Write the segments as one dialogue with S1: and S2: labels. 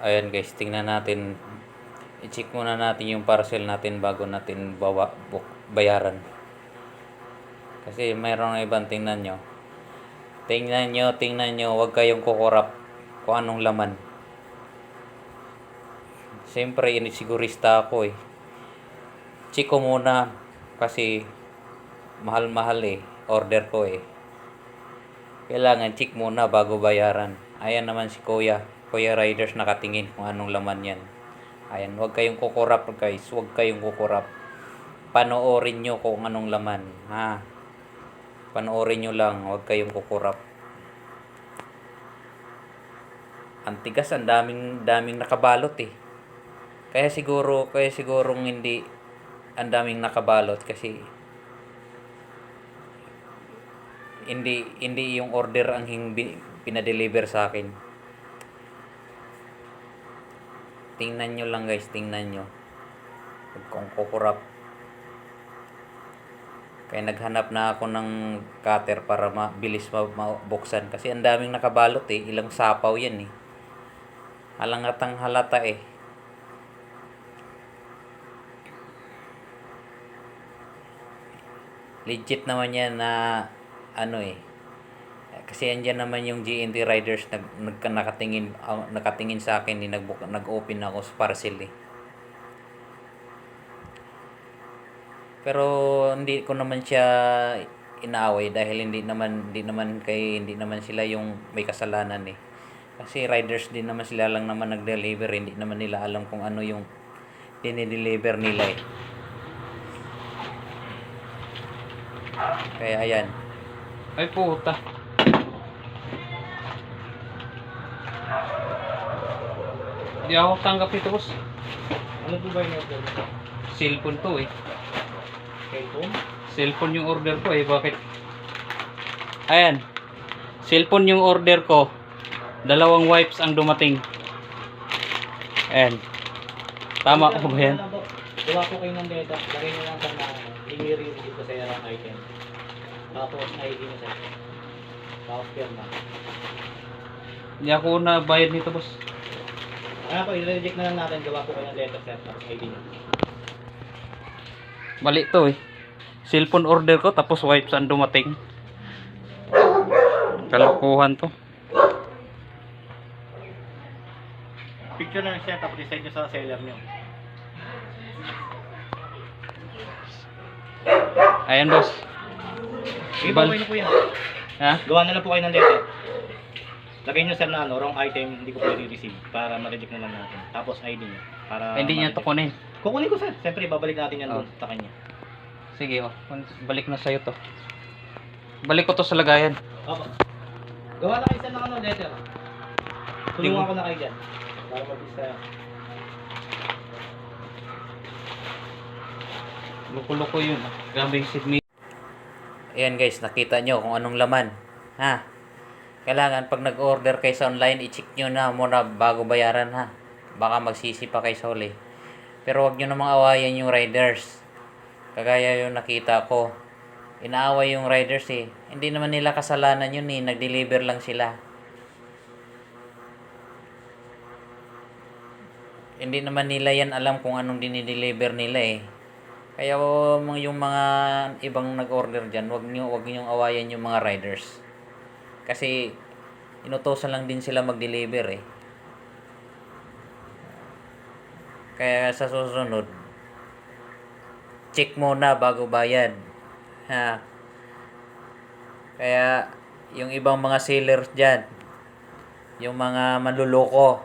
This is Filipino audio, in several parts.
S1: Ayan guys, tingnan natin. I-check muna natin yung parcel natin bago natin bawa, bayaran. Kasi mayroong ibang tingnan nyo. Tingnan nyo, tingnan nyo, huwag kayong kukurap kung anong laman. Siyempre, inisigurista ako eh. Check ko muna kasi mahal-mahal eh. Order ko eh. Kailangan check muna bago bayaran. Ayan naman si Kuya. Kuya Riders nakatingin kung anong laman yan. Ayan, huwag kayong kukurap guys. Huwag kayong kukurap. Panoorin nyo kung anong laman. Ha? Panoorin nyo lang. Huwag kayong kukurap. Ang tigas, ang daming, daming nakabalot eh. Kaya siguro, kaya siguro hindi ang daming nakabalot kasi hindi hindi yung order ang hindi pinadeliver sa akin. Tingnan nyo lang guys, tingnan nyo. Huwag kong kukurap. Kaya naghanap na ako ng cutter para mabilis ma- mabuksan. Kasi ang daming nakabalot eh. Ilang sapaw yan eh. Halangatang halata eh. Legit naman yan na ano eh. Kasi andyan naman yung GNT Riders nag, nag nakatingin ah, nakatingin sa akin eh, nag nag-open ako sa parcel eh. Pero hindi ko naman siya inaaway dahil hindi naman hindi naman kay hindi naman sila yung may kasalanan eh. Kasi riders din naman sila lang naman nag-deliver, hindi naman nila alam kung ano yung dinideliver nila eh. Kaya ayan.
S2: Ay puta. Hindi ako tanggap ito boss.
S3: Ano po ba yung order?
S2: Cellphone to eh.
S3: Cellphone?
S2: Cellphone yung order ko eh. Bakit? Ayan. Cellphone yung order ko. Dalawang wipes ang dumating. Ayan. Tama ko ba yan?
S3: Gawa ko kayo ng data. Lagay nyo lang sa na i-review dito sa yarang item. Tapos ID nyo sa Tapos pirma.
S2: Hindi ako na bayad nito boss.
S3: Ano po, i-reject na lang natin. Gawa ko kayo ng letter set. Tapos ID nyo.
S2: Mali to eh. Cellphone order ko tapos wipes ang dumating. Kalokohan to.
S3: Picture na lang siya. Tapos i-send nyo sa seller nyo.
S2: Ayan boss. Bal-
S3: okay na po yan.
S2: Ha?
S3: Gawa na lang po kayo ng letter. Lagay nyo sir na ano, wrong item, hindi ko pwede receive para ma-reject na lang natin. Tapos ID nyo. Para
S2: Hindi niya to
S3: ma-reject.
S2: kunin.
S3: Kukunin ko sir. Siyempre, babalik natin yan
S2: Oh.
S3: doon sa kanya.
S2: Sige oh. Balik na sa'yo to. Balik ko to sa lagayan.
S3: Opo. Gawa na kayo sir ng ano, letter. Tulungan ko na kayo dyan. Para mag-isa.
S2: Loko-loko yun. ah. Grabe yung.
S1: Ayan guys, nakita nyo kung anong laman. Ha? Kailangan pag nag-order kayo sa online, i-check nyo na muna bago bayaran ha. Baka magsisi pa kayo sa huli. Pero wag nyo namang awayan yung riders. Kagaya yung nakita ko. Inaaway yung riders eh. Hindi naman nila kasalanan yun eh. Nag-deliver lang sila. Hindi naman nila yan alam kung anong dinideliver nila eh. Kaya yung mga ibang nag-order dyan, wag niyo wag niyo awayan yung mga riders. Kasi inutosan lang din sila mag-deliver eh. Kaya sa susunod, check muna bago bayad. Ha. Kaya yung ibang mga sellers dyan, yung mga manluloko,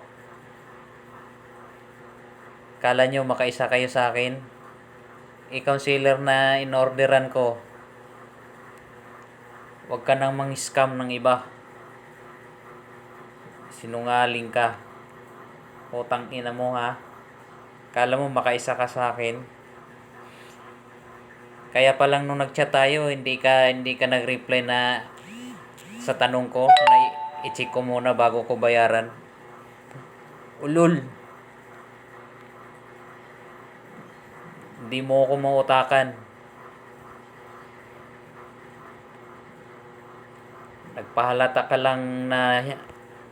S1: kala nyo makaisa kayo sa akin, ikaw seller na inorderan ko, huwag ka nang mang-scam ng iba. Sinungaling ka. Putang ina mo ha. Kala mo makaisa ka sa akin. Kaya pa lang nung nagchat tayo, hindi ka hindi ka nag-reply na sa tanong ko na i-check ko muna bago ko bayaran. Ulul. Hindi mo ako mautakan. Nagpahalata ka lang na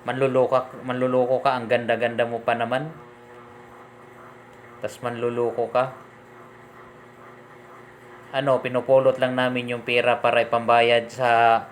S1: Manluloko, manluloko ka, ang ganda-ganda mo pa naman. Tapos manluloko ka. Ano, pinupulot lang namin yung pera para ipambayad sa